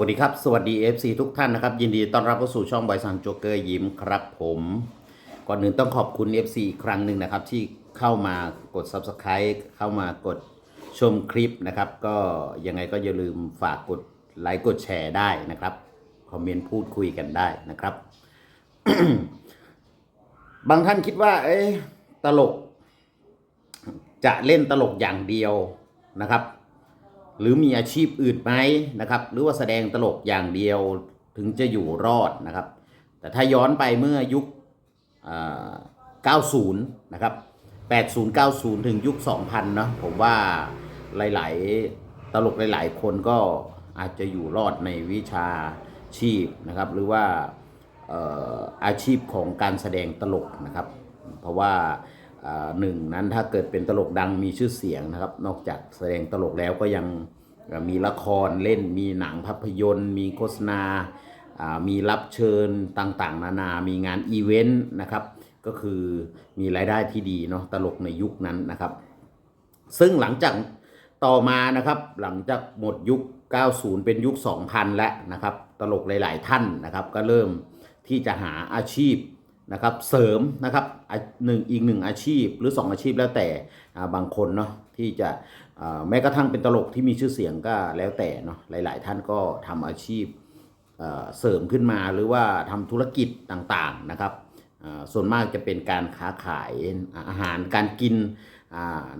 วัสดีครับ สวัสดี FC ทุกท่านนะครับ ยินดีต้อนรับเข้าสู่ช่องบอยซันโจเกอร์ยิ้มครับผม ก่อนอื่นต้องขอบคุณ FC อีกครั้งหนึ่งนะครับ ที่เข้ามากด Subscribe เข้ามากดชมคลิปนะครับ ก็ยังไงก็อย่าลืมฝากกดไลค์กดแชร์ได้นะครับ คอมเมนต์พูดคุยกันได้นะครับ บางท่านคิดว่า เอ้ตลก จะเล่นตลกอย่างเดียวนะครับ หรือมีอาชีพอื่นไหมนะครับ หรือว่าแสดงตลกอย่างเดียวถึงจะอยู่รอดนะครับ แต่ถ้าย้อนไปเมื่อยุค 90 นะครับ 80 90 ถึงยุค 2000 เนาะผมว่าหลาย ๆ ตลกหลาย ๆ คนก็อาจจะอยู่รอดในวิชาชีพนะครับ หรือว่าอาชีพของการแสดงตลกนะครับ เพราะว่า หนึ่งนั้นถ้าเกิดเป็นตลกดังมีชื่อเสียงนะครับ นอกจากแสดงตลกแล้วก็ยังมีละครเล่นมีหนังภาพยนตร์ มีโฆษณา มีรับเชิญต่างๆ นานา มีงานอีเวนต์นะครับ ก็คือมีรายได้ที่ดีเนาะตลกในยุคนั้นนะครับ ซึ่งหลังจากต่อมานะครับหลังจากหมดยุค 90 เป็นยุค 2000 แล้วนะครับ ตลกหลาย ๆ ท่านนะครับ ก็เริ่มที่จะหาอาชีพ นะครับเสริมนะครับหนึ่งอีกหนึ่งอาชีพหรือ 2 อาชีพแล้วแต่บางคนเนาะที่จะแม้กระทั่งเป็นตลกที่มีชื่อเสียงก็แล้วแต่เนาะหลาย ๆ ท่านก็ทำอาชีพเสริมขึ้นมาหรือว่าทำธุรกิจต่างๆนะครับส่วนมากจะเป็นการค้าขายอาหารการกิน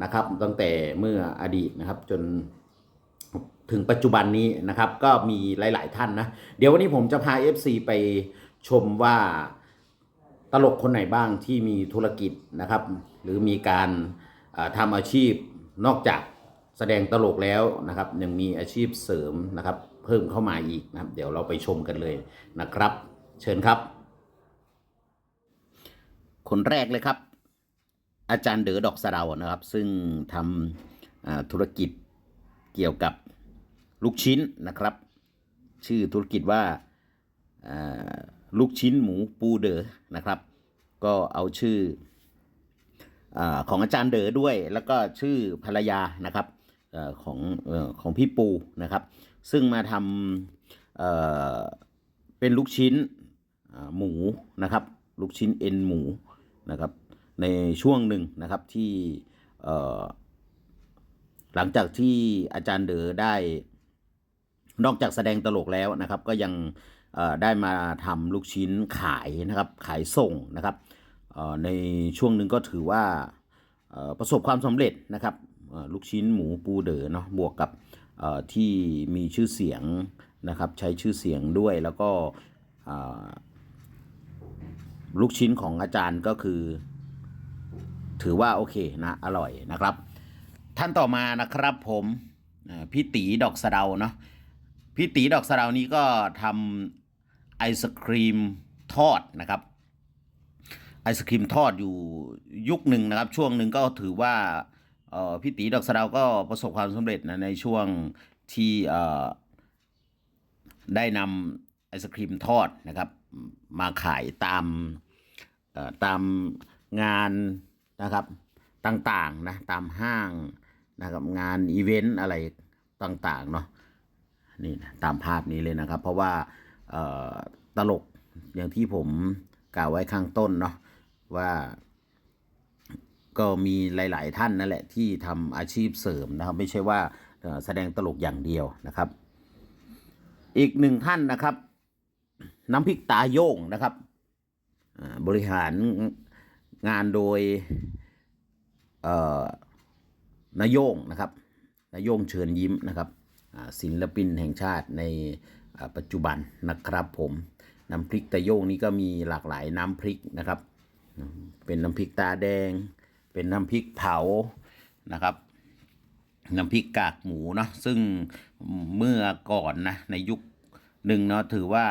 นะครับตั้งแต่เมื่ออดีตนะครับจนถึงปัจจุบันนี้นะครับก็มีหลาย ๆ ท่านนะเดี๋ยววันนี้ผมจะพา FC ไปชมว่า ลกคนไหนบ้างที่มีธุรกิจนะครับ หรือมีการอ่าทำอาชีพนอกจากแสดงตลกแล้วนะครับ ยังมีอาชีพเสริมนะครับ เพิ่มเข้ามาอีกนะครับ เดี๋ยวเราไปชมกันเลยนะครับ เชิญครับ คนแรกเลยครับ อาจารย์เด๋อดอกสะเดานะครับ ซึ่งทำธุรกิจเกี่ยวกับลูกชิ้นนะครับ ชื่อธุรกิจว่าลูกชิ้นหมูปูเดอนะครับ ก็เอาชื่ออของอาจารย์เด๋อด้วย แล้วก็ชื่อภรรยานะครับอของอของพี่ปูนะครับ ซึ่งมาทำเเป็นลูกชิ้นหมูนะครับ ลูกชิ้นเอ็นหมูนะครับ ในช่วงหนึ่งนะครับที่หลังจากที่อาจารย์เด๋อได้นอกจากแสดงตลกแล้วนะครับ ก็ยังได้มาทำลูกชิ้นขายนะครับ ขายส่งนะครับ ในช่วงหนึ่งก็ถือว่าประสบความสำเร็จนะครับลูกชิ้นหมูปูเด๋อเนาะบวกกับที่มีชื่อเสียงนะครับใช้ชื่อเสียงด้วยแล้วก็ลูกชิ้นของอาจารย์ก็คือ ถือว่าโอเคนะอร่อยนะครับ ท่านต่อมานะครับผมพี่ตีดอกสะเดาเนาะพี่ตีดอกสะเดานี้ก็ทำไอศครีมทอดนะครับ ไอศครีมทอดอยู่ยุคหนึ่งนะครับ ช่วงหนึ่งก็ถือว่าพี่ตีดอกสะดาวก็ประสบความสำเร็จนะในช่วงที่ได้นำไอศครีมทอดนะครับ มาขายตามตามงานนะครับต่างๆนะตามห้างนะครับงานอีเวนต์อะไรต่างๆเนาะนี่นะตามภาพนี้เลยนะครับ เพราะว่าตลกอย่างที่ผมกล่าวไว้ข้างต้นเนาะ ว่าก็มีหลาย ๆ ท่านนั่นแหละที่ทำอาชีพเสริมนะครับ ไม่ใช่ว่าแสดงตลกอย่างเดียวนะครับ อีกหนึ่งท่านนะครับ น้ำพริกตาโยงนะครับบริหารงานโดยนายโยงนะครับนายโยงเชิญยิ้มนะครับศิลปินแห่งชาติในปัจจุบันนะครับผมน้ำพริกตาโยงนี่ก็มีหลากหลายน้ำพริกนะครับ เป็นน้ำพริกตาแดง เป็นน้ำพริกเผานะครับ น้ำพริกกากหมูเนาะซึ่งเมื่อก่อนนะในยุคหนึ่งเนาะถือว่า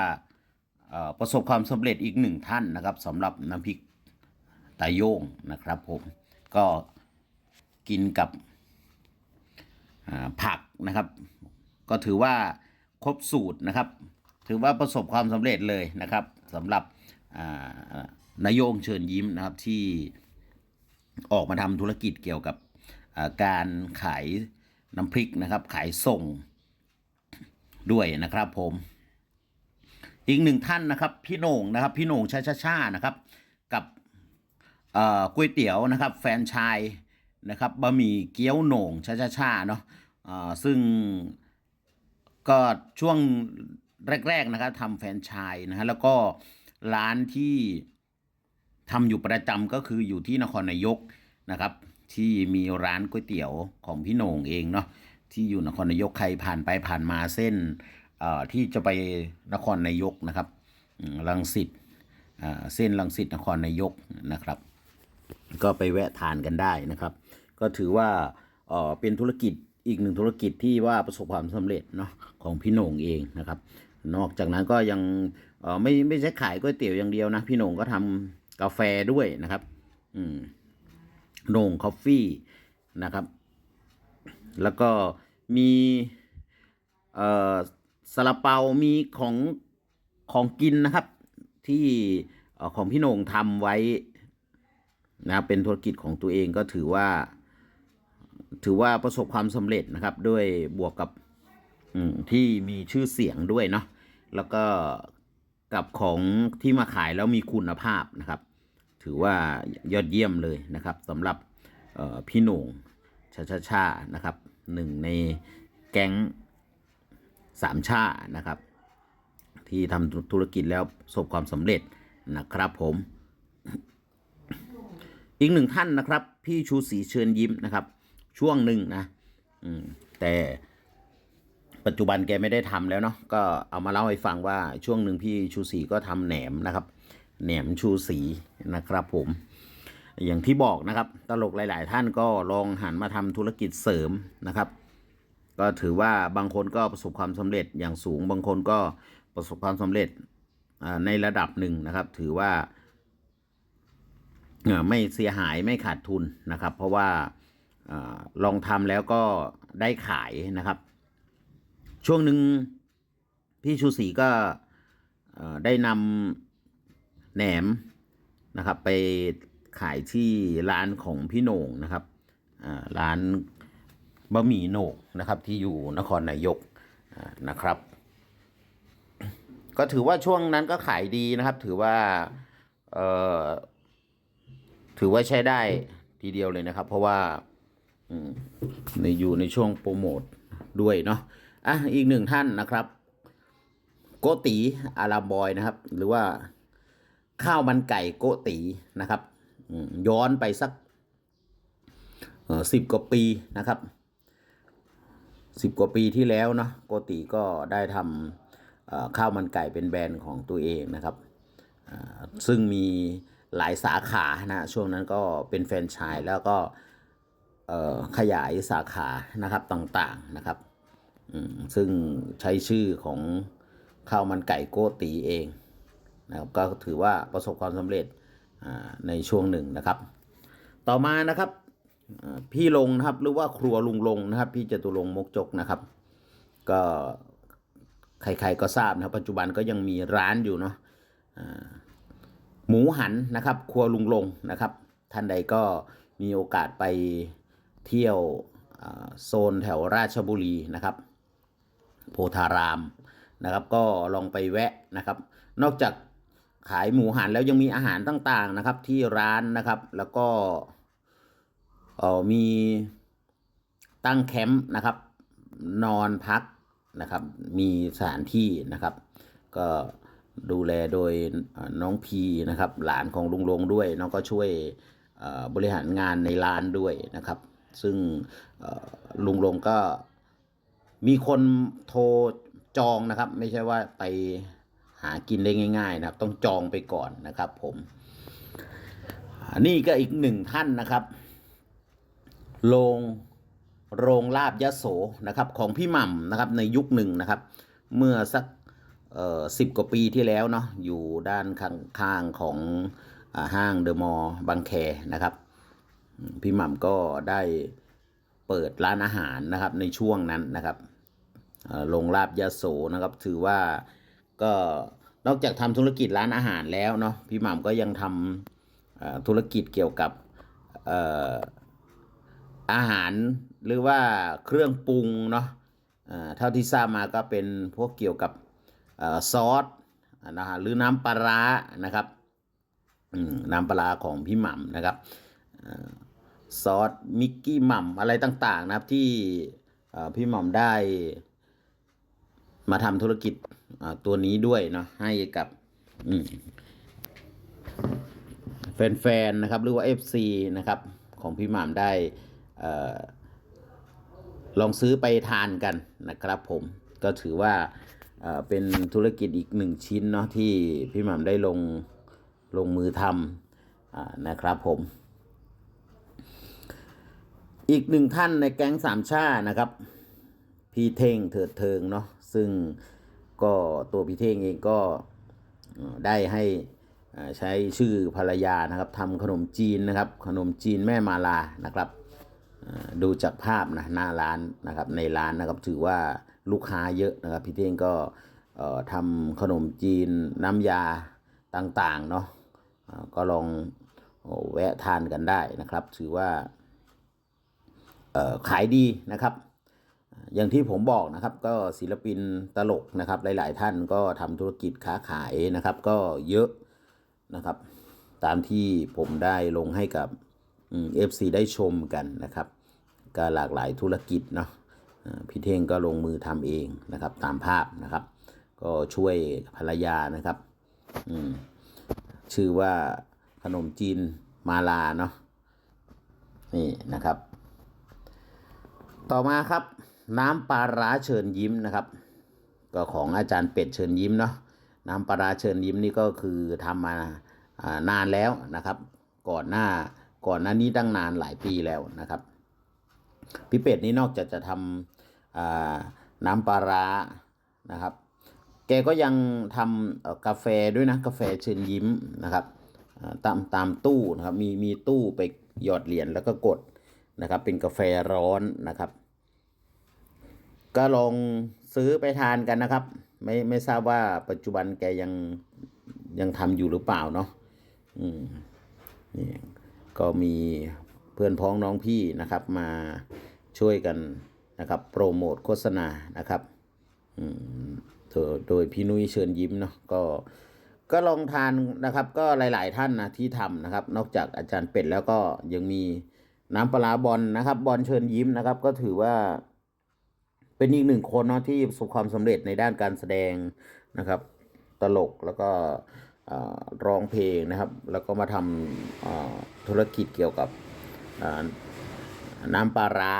ประสบความสำเร็จอีกหนึ่งท่านนะครับสำหรับน้ำพริกตาโยงนะครับผมก็กินกับผักนะครับ ก็ถือว่าครบสูตรนะครับ ถือว่าประสบความสำเร็จเลยนะครับสำหรับ นายโยงเชิญยิ้มนะครับที่ออกมาทำธุรกิจเกี่ยวกับการขายน้ำพริกนะครับ ขายส่งด้วยนะครับผม อีกหนึ่งท่านนะครับ พี่โหน่งนะครับ พี่โหน่งชาชาชานะครับ กับก๋วยเตี๋ยวนะครับ แฟนชายนะครับบะหมี่เกี๊ยวโหน่งชาชาชาเนาะเอ่อซึ่งก็ช่วงแรก ๆ นะครับทำแฟนชายนะฮะแล้วก็ร้านที่ ทำอยู่ประจำก็คืออยู่ที่นครนายกนะครับ ที่มีร้านก๋วยเตี๋ยวของพี่โหน่งเองเนาะที่อยู่นครนายกใครผ่านไปผ่านมาเส้นที่จะไปนครนายกนะครับอืมรังสิตเส้นรังสิตนครนายกนะครับ ก็ไปแวะทานกันได้นะครับ ก็ถือว่าเป็นธุรกิจอีกหนึ่งธุรกิจที่ว่าประสบความสำเร็จเนาะของพี่โหน่งเองนะครับ นอกจากนั้นก็ยังไม่ไม่ใช่ขายก๋วยเตี๋ยวอย่างเดียวนะ พี่โหน่งก็ทำ กาแฟด้วยนะครับ อืมโหน่งคอฟฟี่นะครับ แล้วก็มีเอ่อซาลาเปา มีของของกินนะครับ ที่ของพี่โหน่งทำไว้นะครับเป็นธุรกิจของตัวเองก็ถือว่า ถือว่าประสบความสำเร็จนะครับ ด้วยบวกกับที่มีชื่อเสียงด้วยเนาะแล้วก็กับของที่มาขายแล้วมีคุณภาพนะครับ ถือว่ายอดเยี่ยมเลยนะครับสำหรับพี่หน่งชาชาชานะครับหนึ่งในแก๊งสามชานะครับ ที่ทำธุรกิจแล้วประสบความสำเร็จนะครับผมอีกหนึ่งท่านนะครับ พี่ชูศรีเชิญยิ้มนะครับ ช่วงหนึ่งนะแต่ปัจจุบันแกไม่ได้ทำแล้วเนาะก็เอามาเล่าให้ฟังว่าช่วงหนึ่งพี่ชูศรีก็ทำแหนมนะครับ แหนมชูศรีนะครับผม อย่างที่บอกนะครับ ตลกหลาย ๆ ท่านก็ลองหันมาทำธุรกิจเสริมนะครับ ก็ถือว่าบางคนก็ประสบความสำเร็จอย่างสูง บางคนก็ประสบความสำเร็จในระดับหนึ่งนะครับ ถือว่าไม่เสียหายไม่ขาดทุนนะครับ เพราะว่าลองทำแล้วก็ได้ขายนะครับ ช่วงหนึ่งพี่ชูศรีก็ได้นำ แหนมนะครับ ไปขายที่ร้านของพี่โหน่งนะครับร้านบะหมี่โหน่งนะครับ ที่อยู่นครนายกนะครับ ก็ถือว่าช่วงนั้นก็ขายดีนะครับ ถือว่าเอ่อถือว่าใช้ได้ทีเดียวเลยนะครับ เพราะว่าอืมในอยู่ในช่วงโปรโมทด้วยเนาะอะอีกหนึ่งท่านนะครับ โกตีอารามบอยนะครับ หรือว่า ข้าวมันไก่โกตีนะครับย้อนไปสักสิบกว่าปีนะครับสิบกว่าปีที่แล้วเนาะโกติก็ได้ทำข้าวมันไก่เป็นแบรนด์ของตัวเองนะครับซึ่งมีหลายสาขานะช่วงนั้นก็เป็นแฟรนไชายแล้วก็ขยายสาขานะครับต่างๆนะครับซึ่งใช้ชื่อของข้าวมันไก่โกตีเอง นะครับก็ถือว่าประสบความสำเร็จในช่วงหนึ่งนะครับ ต่อมานะครับพี่ลงนะครับหรือว่าครัวลุงลงนะครับ พี่จตุรงค์มกจกนะครับ ก็ใครๆก็ทราบนะครับ ปัจจุบันก็ยังมีร้านอยู่เนาะหมูหันนะครับ ครัวลุงลงนะครับ ท่านใดก็มีโอกาสไปเที่ยวโซนแถวราชบุรีนะครับ โพธารามนะครับ ก็ลองไปแวะนะครับ นอกจาก ขายหมูหันแล้วยังมีอาหารต่างๆนะครับ ที่ร้านนะครับ แล้วก็เออมีตั้งแคมป์นะครับ นอนพักนะครับ มีสถานที่นะครับ ก็ดูแลโดยน้องพีนะครับ หลานของลุงลงด้วย น้องก็ช่วยบริหารงานในร้านด้วยนะครับ ซึ่งลุงลงก็มีคนโทรจองนะครับ ไม่ใช่ว่าไปากินได้ง่าย ๆ นะครับ ต้องจองไปก่อนนะครับ ผมนนี้ก็อีกหนึ่งท่านนะครับโรงโรงลาบยะโสนะครับ ของพี่หม่ำนะครับ ในยุคหนึ่งนะครับ เมื่อสักสิบกว่าปีที่แล้วเนาะอยู่ด้านข้างข้างของอห้างเดอะมอลล์บางแคนะครับ พี่หม่ำก็ได้เปิดร้านอาหารนะครับ ในช่วงนั้นนะครับโรงลาบยะโสนะครับ ถือว่าก็ นอกจากทำธุรกิจร้านอาหารแล้วเนาะพี่หม่ำก็ยังทำธุรกิจเกี่ยวกับอาหารหรือว่าเครื่องปรุงเนาะเท่าที่ทราบมาก็เป็นพวกเกี่ยวกับอซอสนะฮะหรือน้ำปลาร้านะครับน้ำปลาร้าของพี่หม่ำนะครับอซอสมิกกี้หม่ำอะไรต่าง ๆ นะครับที่พี่หม่ำได้มาทำธุรกิจ ตัวนี้ด้วยเนาะให้กับแฟนๆนะครับ หรือว่า FC นะครับ ของพี่หม่ำได้ลองซื้อไปทานกันนะครับผมก็ถือว่าเป็นธุรกิจอีกหนึ่งชิ้นเนาะที่พี่หม่ำได้ลงลงมือทำอนะครับผม อีกหนึ่งท่านในแก๊งสามชานะครับ พี่เท่งเถิดเทิงเนาะซึ่ง ก็ตัวพี่เท่งเองก็ได้ให้ใช้ชื่อภรรยานะครับทำขนมจีนนะครับ ขนมจีนแม่มาลานะครับดูจากภาพนะหน้าร้านนะครับในร้านนะครับถือว่าลูกค้าเยอะนะครับพี่เท่งก็ทำขนมจีนน้ำยาต่างๆเนาะก็ลองแวะทานกันได้นะครับ ถือว่าขายดีนะครับ อย่างที่ผมบอกนะครับก็ศิลปินตลกนะครับ หลาย ๆ ท่านก็ทำธุรกิจค้าขายนะครับ ก็เยอะนะครับ ตามที่ผมได้ลงให้กับเอฟซีได้ชมกันนะครับ ก็หลากหลายธุรกิจเนาะพี่เท่งก็ลงมือทำเองนะครับ ตามภาพนะครับ ก็ช่วยภรรยานะครับชื่อว่าขนมจีนมาลาเนาะนี่นะครับ ต่อมาครับ น้ำปลาร้าเชิญยิ้มนะครับ ก็ของอาจารย์เป็ดเชิญยิ้มเนาะน้ำปลาร้าเชิญยิ้มนี่ก็คือทำมานานแล้วนะครับ ก่อนหน้าก่อนหน้านี้ตั้งนานหลายปีแล้วนะครับ พี่เป็ดนี่นอกจากจะทำน้ำปลาร้านะครับ แกก็ยังทำกาแฟด้วยนะกาแฟเชิญยิ้มนะครับตามตามตู้นะครับมีมีตู้ไปหยอดเหรียญแล้วก็กดนะครับ เป็นกาแฟร้อนนะครับ ก็ลองซื้อไปทานกันนะครับ ไม่ไม่ทราบว่าปัจจุบันแกยังยังทำอยู่หรือเปล่าเนาะอืมนี่ก็มีเพื่อนพ้องน้องพี่นะครับ มาช่วยกันนะครับ โปรโมทโฆษณานะครับอืมโดยพี่นุ้ยเชิญยิ้มเนาะก็ก็ลองทานนะครับ ก็หลาย ๆ ท่านนะที่ทำนะครับ นอกจากอาจารย์เป็ดแล้วก็ยังมีน้ำปลาบอลนะครับ บอลเชิญยิ้มนะครับ ก็ถือว่า เป็นอีกหนึ่งคนเนาะที่ประสบความสำเร็จในด้านการแสดงนะครับ ตลกแล้วก็ร้องเพลงนะครับ แล้วก็มาทำธุรกิจเกี่ยวกับน้ำปลาร้า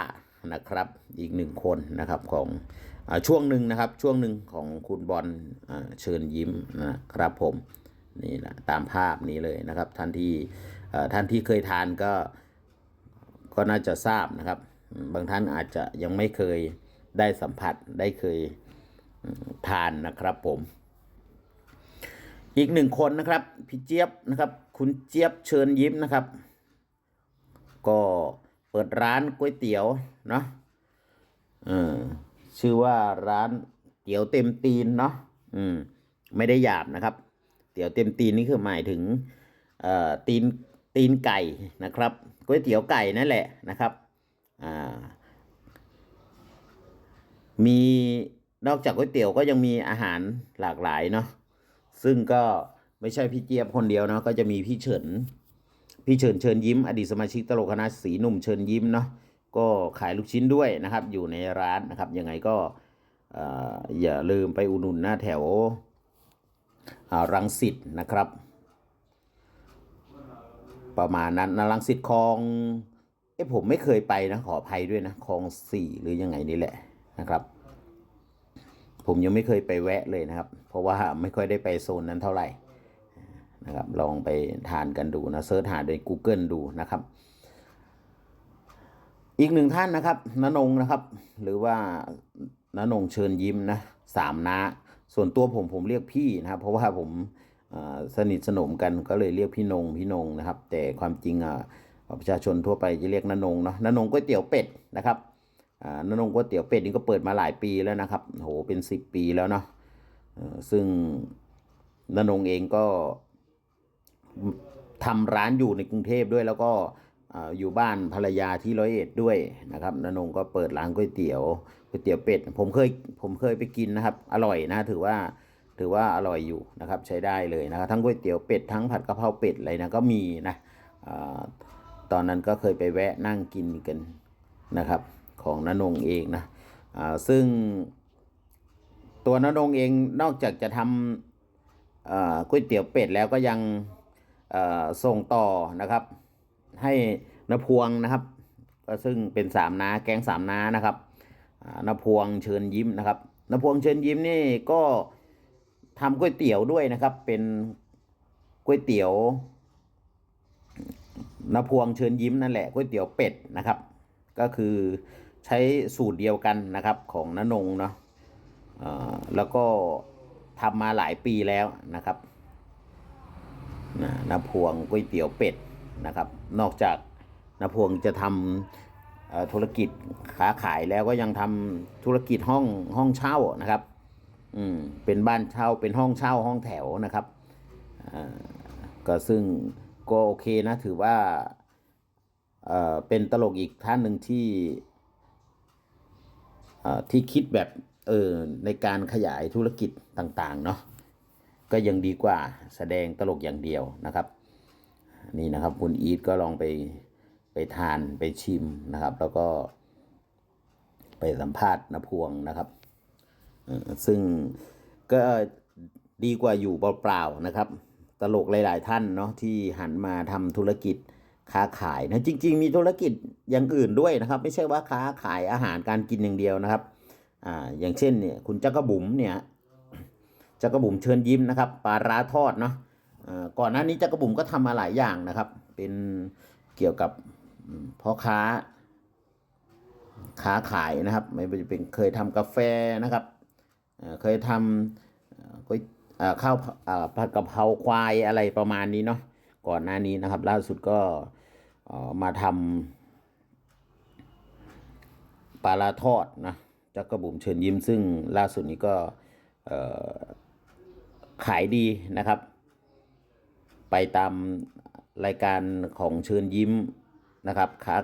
นะครับอีกหนึ่งคนนะครับของอช่วงหนึ่งนะครับช่วงหนึ่งของคุณบอลเชิญยิ้มนะครับผมนี่แหละตามภาพนี้เลยนะครับท่านที่ท่านที่เคยทานก็ก็น่าจะทราบนะครับ บางท่านอาจจะยังไม่เคย ได้สัมผัสได้เคยทานนะครับผม อีกหนึ่งคนนะครับ พี่เจี๊ยบนะครับ คุณเจี๊ยบเชิญยิ้มนะครับ ก็เปิดร้านก๋วยเตี๋ยวเนาะชื่อว่าร้านเตี๋ยวเต็มตีนเนาะอืม ไม่ได้หยาบนะครับ เตี๋ยวเต็มตีนนี่คือหมายถึงเอ่อตีนตีนไก่นะครับก๋วยเตี๋ยวไก่นั่นแหละนะครับ อ่า มีนอกจากก๋วยเตี๋ยวก็ยังมีอาหารหลากหลายเนาะซึ่งก็ไม่ใช่พี่เจี๊ยบคนเดียวเนาะก็จะมีพี่เฉินพี่เฉินเชิญยิ้ม อดีตสมาชิกตลกคณะสีหนุ่มเชิญยิ้มเนาะก็ขายลูกชิ้นด้วยนะครับ อยู่ในร้านนะครับยังไงก็เอ่อย่าลืมไปอุดหนุนหน้าแถวรังสิตนะครับ ประมาณนั้นนะรังสิตคลองเอ้ผมไม่เคยไปนะขออภัยด้วยนะคลองสี่หรือยังไงนี่แหละ นะครับ ผมยังไม่เคยไปแวะเลยนะครับ เพราะว่าไม่ค่อยได้ไปโซนนั้นเท่าไหร่นะครับลองไปทานกันดูนะเซิร์ชหาใน Google ดูนะครับ อีกหนึ่งท่านนะครับนนงนะครับ หรือว่านนงเชิญยิ้มนะสามนาส่วนตัวผมผมเรียกพี่นะครับ เพราะว่าผมสนิทสนมกันก็เลยเรียกพี่นงพี่นงนะครับ แต่ความจริงอะประชาชนทั่วไปจะเรียกนนงเนาะนนงก๋วยเตี๋ยวเป็ดนะครับ นนงก๋วยเตี๋ยวเป็ดนี่ก็เปิดมาหลายปีแล้วนะครับโหเป็นสิบปีแล้วเนาะซึ่งนนงเองก็ทำร้านอยู่ในกรุงเทพด้วยแล้วก็อยู่บ้านภรรยาที่ร้อยเอ็ดด้วยนะครับนนงก็เปิดร้านก๋วยเตี๋ยวก๋วยเตี๋ยวเป็ด ผมเคยผมเคยไปกินนะครับ อร่อยนะถือว่าถือว่าอร่อยอยู่นะครับใช้ได้เลยนะครับทั้งก๋วยเตี๋ยวเป็ดทั้งผัดกะเพราเป็ดอะไรนะก็มีนะอตอนนั้นก็เคยไปแวะนั่งกินกันนะครับ ของนนงเองนะอ่าซึ่งตัวนนงเองนอกจากจะทำอ่อก๋วยเตี๋ยวเป็ดแล้วก็ยังอ่อส่งต่อนะครับ ให้นพวงนะครับ ก็ซึ่งเป็นสามนาแกงสามนานะครับอ่านพวงเชิญยิ้มนะครับนพวงเชิญยิ้มนี่ก็ทำก๋วยเตี๋ยวด้วยนะครับ เป็นก๋วยเตี๋ยวนพวงเชิญยิ้มนั่นแหละก๋วยเตี๋ยวเป็ดนะครับ ก็คือ ใช้สูตรเดียวกันนะครับของนนงเนาะแล้วก็ทำมาหลายปีแล้วนะครับนะนพวงก๋วยเตี๋ยวเป็ดนะครับ นอกจากนพวงจะทำธุรกิจค้าขายแล้วก็ยังทำธุรกิจห้องห้องเช่านะครับ อืมเป็นบ้านเช่าเป็นห้องเช่าห้องแถวนะครับอ่าก็ซึ่งก็โอเคนะถือว่าเอ่อเป็นตลกอีกท่านหนึ่งที่ ที่คิดแบบเออในการขยายธุรกิจต่างๆเนาะก็ยังดีกว่าแสดงตลกอย่างเดียวนะครับ นี่นะครับคุณอีทก็ลองไปไปทานไปชิมนะครับ แล้วก็ไปสัมภาษณ์นพวงนะครับซึ่งก็ดีกว่าอยู่เปล่าๆนะครับ ตลกหลาย ๆ ท่านเนาะที่หันมาทำธุรกิจ ค้าขายนะจริง ๆ มีธุรกิจอย่างอื่นด้วยนะครับ ไม่ใช่ว่าค้าขายอาหารการกินอย่างเดียวนะครับอ่าอย่างเช่นเนี่ยคุณจักรบุ๋มเนี่ยจักรบุ๋มเชิญยิ้มนะครับปลาร้าทอดเนาะก่อนหน้านี้จักรบุ๋มก็ทำมาหลายอย่างนะครับ เป็นเกี่ยวกับพ่อค้าค้าขายนะครับไม่ว่าจะเป็นเคยทำกาแฟนะครับเคยทำก๋วยข้าวผัดกะเพราควายอะไรประมาณนี้เนาะ ก่อนหน้านี้นะครับ ล่าสุดก็มาทำปลาลาทอดนะจักกระบุ๋มเชิญยิ้มซึ่งล่าสุดนี้ก็ขายดีนะครับ ไปตามรายการของเชิญยิ้มนะครับค้า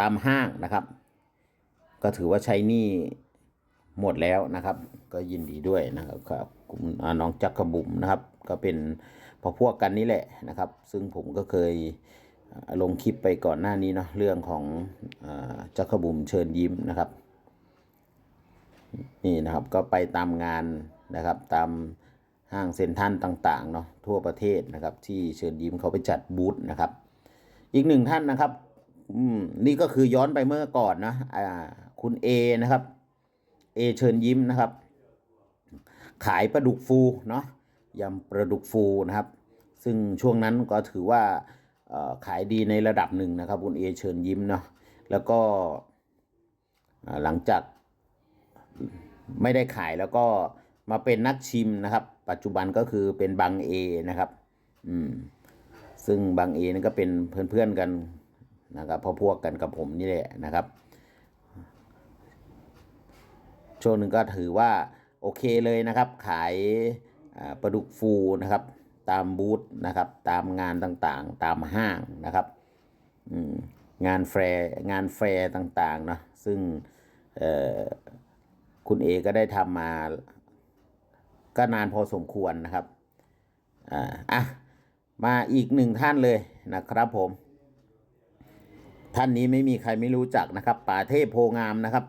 ตามห้างนะครับ ก็ถือว่าใช้นี้หมดแล้วนะครับ ก็ยินดีด้วยนะครับครับคุณน้องจักกรบุ๋มนะครับ ก็เป็น พอพวกกันนี่แหละนะครับ ซึ่งผมก็เคยลงคลิปไปก่อนหน้านี้เนาะเรื่องของอจักรบุ๋มเชิญยิ้มนะครับ นี่นะครับก็ไปตามงานนะครับ ตามห้างเซ็นทรัลต่างๆเนาะทั่วประเทศนะครับ ที่เชิญยิ้มเขาไปจัดบูธนะครับ อีกหนึ่งท่านนะครับนี่ก็คือย้อนไปเมื่อก่อนนะอ่าคุณเอนะครับเอเชิญยิ้มนะครับ ขายปลาดุกฟูเนาะ ยำปลาดุกฟูนะครับ ซึ่งช่วงนั้นก็ถือว่าขายดีในระดับหนึ่งนะครับ คุณเอเชิญยิ้มเนาะแล้วก็หลังจากไม่ได้ขายแล้วก็มาเป็นนักชิมนะครับ ปัจจุบันก็คือเป็นบางเอนะครับ อืมซึ่งบางเอนั่นก็เป็นเพื่อนๆกันนะครับพอพวกกันกับผมนี่แหละนะครับ ช่วงหนึ่งก็ถือว่าโอเคเลยนะครับ ขาย ปลาดุกฟูนะครับ ตามบูธนะครับ ตามงานต่างๆ ตามห้างนะครับงานแฟร์งานแฟร์ต่างๆนะซึ่งคุณเอก็ได้ทำมาก็นานพอสมควรนะครับอ่าอะมาอีกหนึ่งท่านเลยนะครับผม ท่านนี้ไม่มีใครไม่รู้จักนะครับ ป่าเทพโพงามนะครับ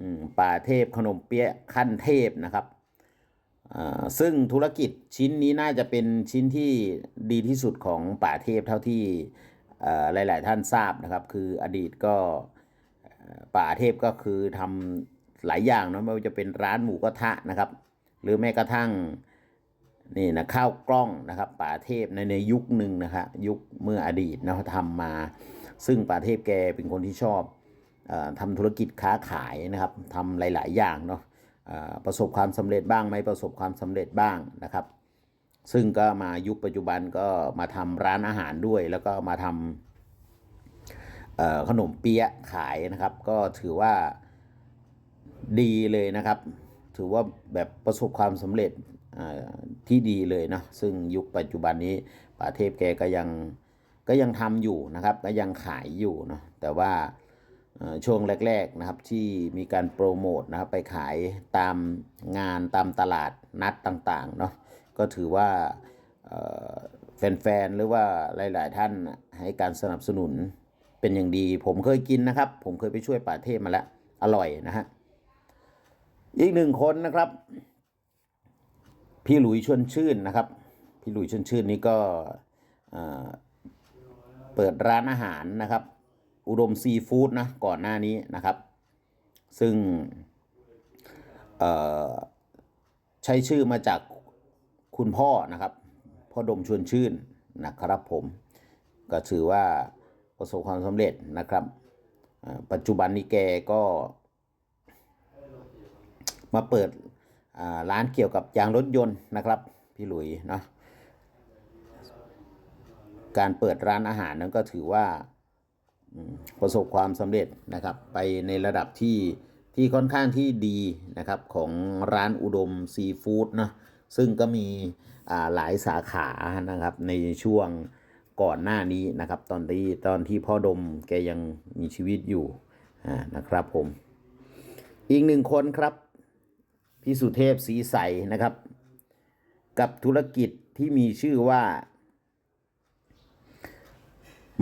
อืมป่าเทพขนมเปี๊ยะขั้นเทพนะครับ ซึ่งธุรกิจชิ้นนี้น่าจะเป็นชิ้นที่ดีที่สุดของป่าเทพเท่าที่หลาย ๆ ท่านทราบนะครับ คืออดีตก็ป่าเทพก็คือทำหลายอย่างเนาะไม่ว่าจะเป็นร้านหมูกระทะนะครับ หรือแม้กระทั่งนี่นะข้าวกล้องนะครับป่าเทพในในยุคหนึ่งนะครับยุคเมื่ออดีตนะทำมา ซึ่งป่าเทพแกเป็นคนที่ชอบอทำธุรกิจค้าขายนะครับทำหลาย ๆ อย่างเนาะ ประสบความสำเร็จบ้างไม่ประสบความสำเร็จบ้างนะครับ ซึ่งก็มายุคปัจจุบันก็มาทำร้านอาหารด้วย แล้วก็มาทำเอ่อขนมเปี๊ยะขายนะครับ ก็ถือว่าดีเลยนะครับ ถือว่าแบบประสบความสำเร็จที่ดีเลยนะซึ่งยุคปัจจุบันนี้ป่าเทพแกก็ยังก็ยังทำอยู่นะครับ ก็ยังขายอยู่เนาะแต่ว่า ช่วงแรกๆนะครับที่มีการโปรโมทนะครับไปขายตามงานตามตลาดนัดต่างๆเนาะก็ถือว่าแฟนๆหรือว่าหลาย ๆ ท่านให้การสนับสนุนเป็นอย่างดี ผมเคยกินนะครับ ผมเคยไปช่วยป่าเทพมาแล้ว อร่อยนะฮะอีกหนึ่งคนนะครับ พี่หลุยชวนชื่นนะครับ พี่หลุยชวนชื่นนี่ก็เปิดร้านอาหารนะครับ อุดมซีฟู้ดนะก่อนหน้านี้นะครับ ซึ่งใช้ชื่อมาจากคุณพ่อนะครับ พ่อดมชวนชื่นนะครับผม ก็ถือว่าประสบความสำเร็จนะครับ ปัจจุบันนี้แกก็มาเปิดร้านเกี่ยวกับยางรถยนต์นะครับ พี่หลุยเนาะการเปิดร้านอาหารนั้นก็ถือว่า ประสบความสำเร็จนะครับ ไปในระดับที่ที่ค่อนข้างที่ดีนะครับของร้านอุดมซีฟู้ดนะซึ่งก็มีหลายสาขานะครับในช่วงก่อนหน้านี้นะครับ ตอนที่ตอนที่พ่อดมแกยังมีชีวิตอยู่นะครับผม อีกหนึ่งคนครับพี่สุเทพสีใสนะครับ กับธุรกิจที่มีชื่อว่า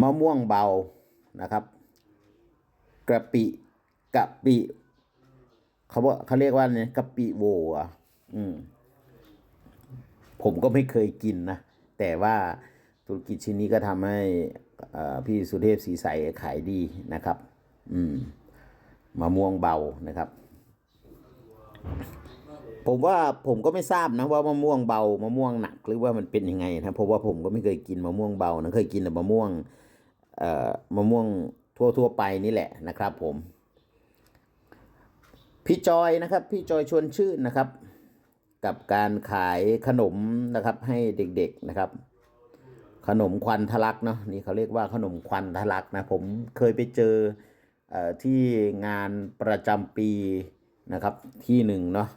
มะม่วงเบา นะครับ กระปิกะปิเขาว่าเขาเรียกว่าเนี่ยกะปิโวอะอืม ผมก็ไม่เคยกินนะ แต่ว่าธุรกิจชิ้นนี้ก็ทำให้พี่สุเทพสีใสขายดีนะครับ อืมมะม่วงเบานะครับ ผมว่าผมก็ไม่ทราบนะว่ามะม่วงเบามะม่วงหนักหรือว่ามันเป็นยังไงนะเพราะว่าผมก็ไม่เคยกินมะม่วงเบานะเคยกินแต่มะม่วง มะม่วงทั่วทั่วๆไปนี่แหละนะครับผม พี่จอยนะครับ พี่จอยชวนชื่นนะครับ กับการขายขนมนะครับ ให้เด็กๆนะครับ ขนมควันทะลักเนาะนี่เขาเรียกว่าขนมควันทะลักนะผมเคยไปเจอเออที่งานประจำปีนะครับที่หนึ่งเนาะ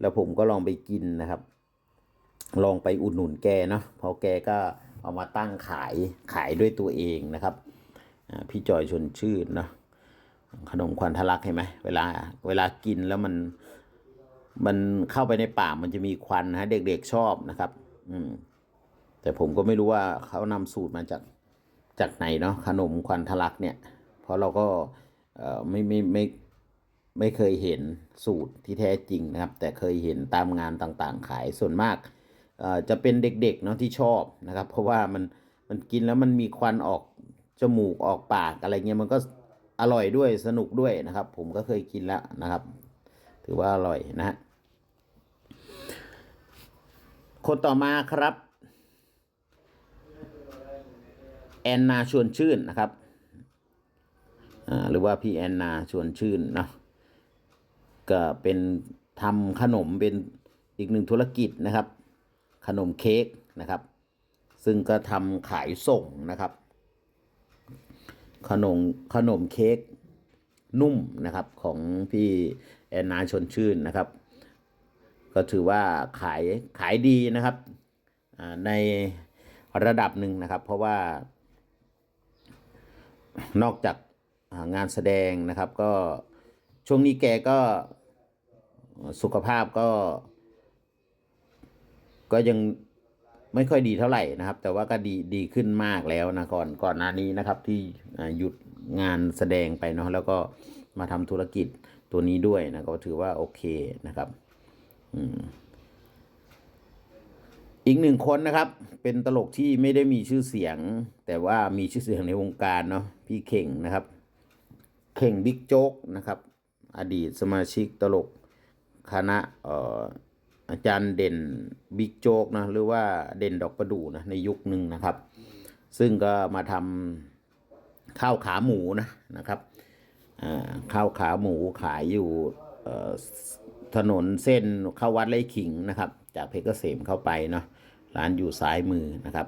แล้วผมก็ลองไปกินนะครับ ลองไปอุดหนุนแกเนาะพอแกก็ เอามาตั้งขายขายด้วยตัวเองนะครับพี่จอยชนชื่นเนาะขนมควันทะลักเห็นไหมเวลาเวลากินแล้วมันมันเข้าไปในปากมันจะมีควันนะฮะเด็กๆชอบนะครับ อืม แต่ผมก็ไม่รู้ว่าเขานำสูตรมาจากจากไหนเนาะขนมควันทะลักเนี่ย เพราะเราก็เอ่อไม่ไม่ไม่ไม่เคยเห็นสูตรที่แท้จริงนะครับ แต่เคยเห็นตามงานต่างๆขายส่วนมาก จะเป็นเด็กๆเนาะที่ชอบนะครับ เพราะว่ามันมันกินแล้วมันมีควันออกจมูกออกปากอะไรเงี้ยมันก็อร่อยด้วยสนุกด้วยนะครับ ผมก็เคยกินแล้วนะครับ ถือว่าอร่อยนะฮะคนต่อมาครับแอนนาชวนชื่นนะครับหรือว่าพี่แอนนาชวนชื่นเนาะก็เป็นทำขนมเป็นอีกหนึ่งธุรกิจนะครับ ขนมเค้กนะครับ ซึ่งก็ทำขายส่งนะครับ ขนมขนมเค้กนุ่มนะครับของพี่แอนนาชนชื่นนะครับ ก็ถือว่าขายขายดีนะครับในระดับหนึ่งนะครับ เพราะว่านอกจากงานแสดงนะครับ ก็ช่วงนี้แกก็สุขภาพก็ ก็ยังไม่ค่อยดีเท่าไหร่นะครับ แต่ว่าก็ดีดีขึ้นมากแล้วนะก่อนก่อนหน้านี้นะครับที่หยุดงานแสดงไปเนาะแล้วก็มาทำธุรกิจตัวนี้ด้วยนะก็ถือว่าโอเคนะครับอีกหนึ่งคนนะครับ เป็นตลกที่ไม่ได้มีชื่อเสียง แต่ว่ามีชื่อเสียงในวงการเนาะพี่เข่งนะครับ เข่งบิ๊กโจ๊กนะครับ อดีตสมาชิกตลกคณะเอ่อ อาจารย์เด่นบิ๊กโจ๊กนะหรือว่าเด่นดอกประดู่นะในยุคหนึ่งนะครับ ซึ่งก็มาทำข้าวขาหมูนะนะครับข้าวขาหมูขายอยู่ถนนเส้นเข้าวัดไร่ขิงนะครับ จากเพชรเกษมเข้าไปเนาะร้านอยู่ซ้ายมือนะครับ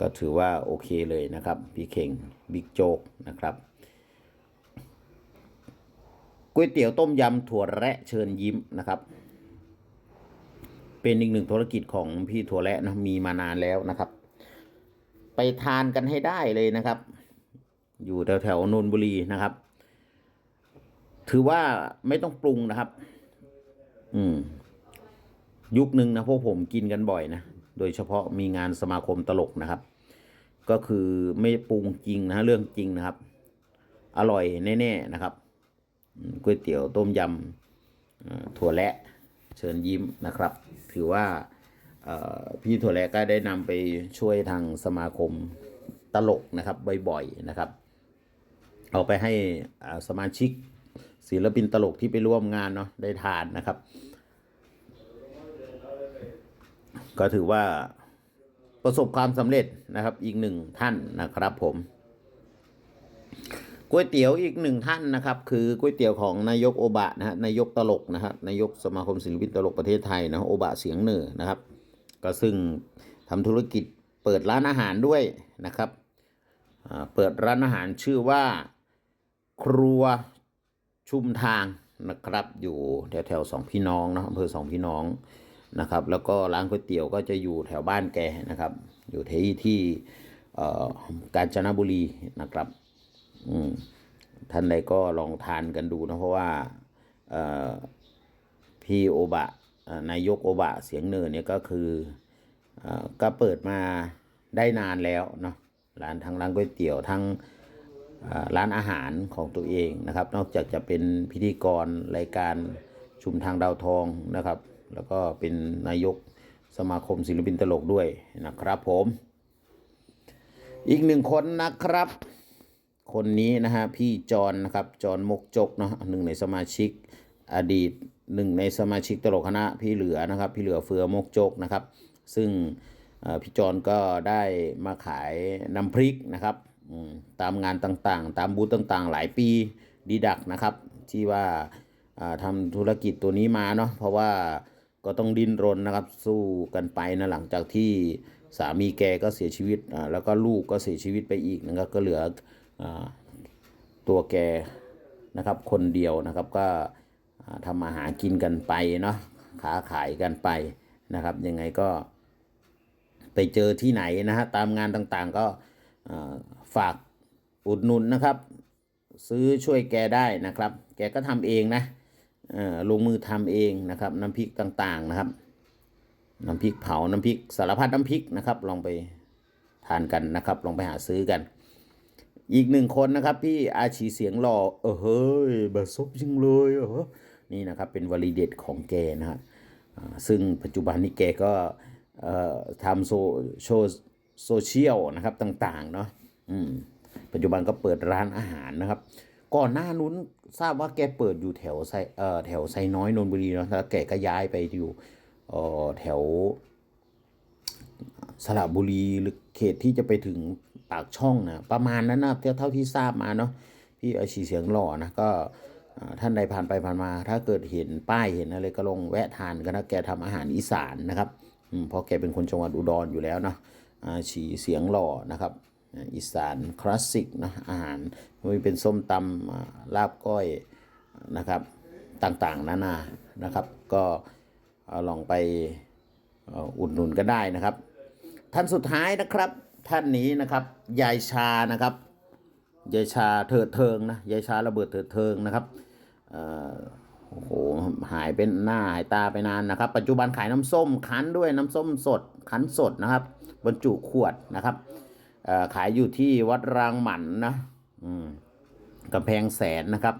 ก็ถือว่าโอเคเลยนะครับ พี่เข่งบิ๊กโจ๊กนะครับก๋วยเตี๋ยวต้มยำถั่วแระเชิญยิ้มนะครับ เป็นอีกหนึ่งธุรกิจของพี่ถั่วแระนะมีมานานแล้วนะครับ ไปทานกันให้ได้เลยนะครับ อยู่แถวแถวๆนนทบุรีนะครับ ถือว่าไม่ต้องปรุงนะครับ อืม ยุคหนึ่งนะพวกผมกินกันบ่อยนะโดยเฉพาะมีงานสมาคมตลกนะครับ ก็คือไม่ปรุงจริงนะเรื่องจริงนะครับ อร่อยแน่ๆนะครับก๋วยเตี๋ยวต้มยำถั่วและ เชิญยิ้มนะครับ ถือว่าพี่ถั่วแลก็ได้นำไปช่วยทางสมาคมตลกนะครับบ่อยๆนะครับ เอาไปให้สมาชิกศิลปินตลกที่ไปร่วมงานเนาะได้ทานนะครับ ก็ถือว่าประสบความสำเร็จนะครับอีกหนึ่งท่านนะครับผม ก๋วยเตี๋ยวอีกหนึ่งท่านนะครับ คือก๋วยเตี๋ยวของนายกโอบะนะฮะนายกตลกนะฮะนายกสมาคมศิลปินตลกประเทศไทยนะโอบะเสียงเหนือนะครับ ก็ซึ่งทำธุรกิจเปิดร้านอาหารด้วยนะครับเปิดร้านอาหารชื่อว่าครัวชุมทางนะครับ อยู่แถวแถวๆสองพี่น้องนะอำเภอสองพี่น้องนะครับ แล้วก็ร้านก๋วยเตี๋ยวก็จะอยู่แถวบ้านแกนะครับ อยู่ที่ที่กาญจนบุรีนะครับ อืมท่านใดก็ลองทานกันดูนะเพราะว่าพี่โอบะนายกโอบะเสียงเนินเนี่ยก็คืออก็เปิดมาได้นานแล้วเนาะร้านทั้งร้านก๋วยเตี๋ยวทั้งร้านอาหารของตัวเองนะครับ นอกจากจะเป็นพิธีกรรายการชุมทางดาวทองนะครับ แล้วก็เป็นนายกสมาคมศิลปินตลกด้วยนะครับผม อีกหนึ่งคนนะครับ คนนี้นะฮะพี่จอนนะครับจอนมกจกเนาะหนึ่งในสมาชิกอดีตหนึ่งในสมาชิกตลกคณะพี่เหลือนะครับ พี่เหลือเฟือมกจกนะครับ ซึ่งพี่จอนก็ได้มาขายน้ำพริกนะครับตามงานต่างๆ ตามบูธต่างๆ หลายปีดีดักนะครับ ที่ว่าทำธุรกิจตัวนี้มาเนาะเพราะว่าก็ต้องดิ้นรนนะครับสู้กันไปนะหลังจากที่สามีแกก็เสียชีวิตแล้วก็ลูกก็เสียชีวิตไปอีกนะครับก็เหลือ ตัวแกนะครับคนเดียวนะครับก็ทำมาหากินกันไปเนาะค้าขายกันไปนะครับ ยังไงก็ไปเจอที่ไหนนะฮะตามงานต่างๆก็ฝากอุดหนุนนะครับ ซื้อช่วยแกได้นะครับ แกก็ทำเองนะลงมือทำเองนะครับ น้ำพริกต่างๆนะครับ น้ำพริกเผาน้ำพริกสารพัดน้ำพริกนะครับ ลองไปทานกันนะครับ ลองไปหาซื้อกัน อีกหนึ่งคนนะครับพี่อาชีเสียงหล่อเออเฮ้ยบะซบจริงเลยเออนี่นะครับเป็นวลีเด็ดของแกนะฮะซึ่งปัจจุบันนี้แกก็ทำโซโชโซเชียลนะครับต่างๆเนาะปัจจุบันก็เปิดร้านอาหารนะครับ ก่อนหน้านู้นทราบว่าแกเปิดอยู่แถวไซแถวไซน้อยนนทบุรีเนาะแล้วแกก็ย้ายไปอยู่แถวสระบุรีหรือเขตที่จะไปถึง ปากช่องนะประมาณนั้นนะเท่าที่ทราบมาเนาะพี่อาชีเสียงหล่อนะก็ท่านใดผ่านไปผ่านมา ถ้าเกิดเห็นป้ายเห็นอะไรก็ลงแวะทานกันนะแกทำอาหารอีสานนะครับเพราะแกเป็นคนจังหวัดอุดรอยู่แล้วเนาะอาชีเสียงหล่อนะครับอีสานคลาสสิกนะอาหารม่ว่าเป็นส้มตำอ่าลาบก้อยนะครับต่างๆนานานะครับ ก็ลองไปอุดหนุนก็ได้นะครับ ท่านสุดท้ายนะครับ ท่านนี้นะครับ ยายชานะครับ ยายชาเถิดเทิงนะยายชาระเบิดเถิดเทิงนะครับโอ้โหหายเป็นหน้าหายตาไปนานนะครับ ปัจจุบันขายน้ำส้มคั้นด้วยน้ำส้มสดคั้นสดนะครับ บรรจุขวดนะครับขายอยู่ที่วัดรางหมันนะอืมกำแพงแสนนะครับ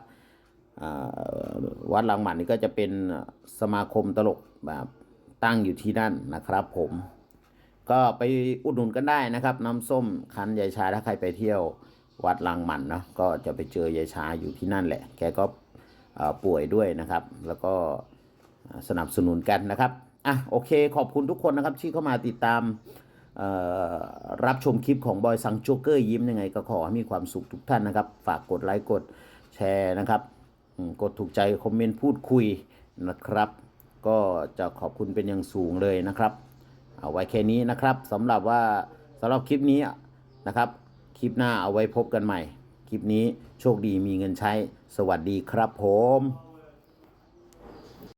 วัดรางหมันนี่ก็จะเป็นสมาคมตลกแบบตั้งอยู่ที่นั่นนะครับผม ก็ไปอุดหนุนกันได้นะครับ น้ำส้มคั้นยายชาถ้าใครไปเที่ยววัดลังหมันเนาะก็จะไปเจอยายชาอยู่ที่นั่นแหละ แกก็ป่วยด้วยนะครับ แล้วก็สนับสนุนกันนะครับอะโอเคขอบคุณทุกคนนะครับที่เข้ามาติดตามรับชมคลิปของบอยสังโจกเกอร์ยิ้มยังไง ก็ขอให้มีความสุขทุกท่านนะครับ ฝากกดไลค์กดแชร์นะครับ กดถูกใจคอมเมนต์พูดคุยนะครับ ก็จะขอบคุณเป็นอย่างสูงเลยนะครับ เอาไว้แค่นี้นะครับสำหรับว่าสำหรับคลิปนี้นะครับ คลิปหน้าเอาไว้พบกันใหม่ คลิปนี้โชคดีมีเงินใช้ สวัสดีครับผม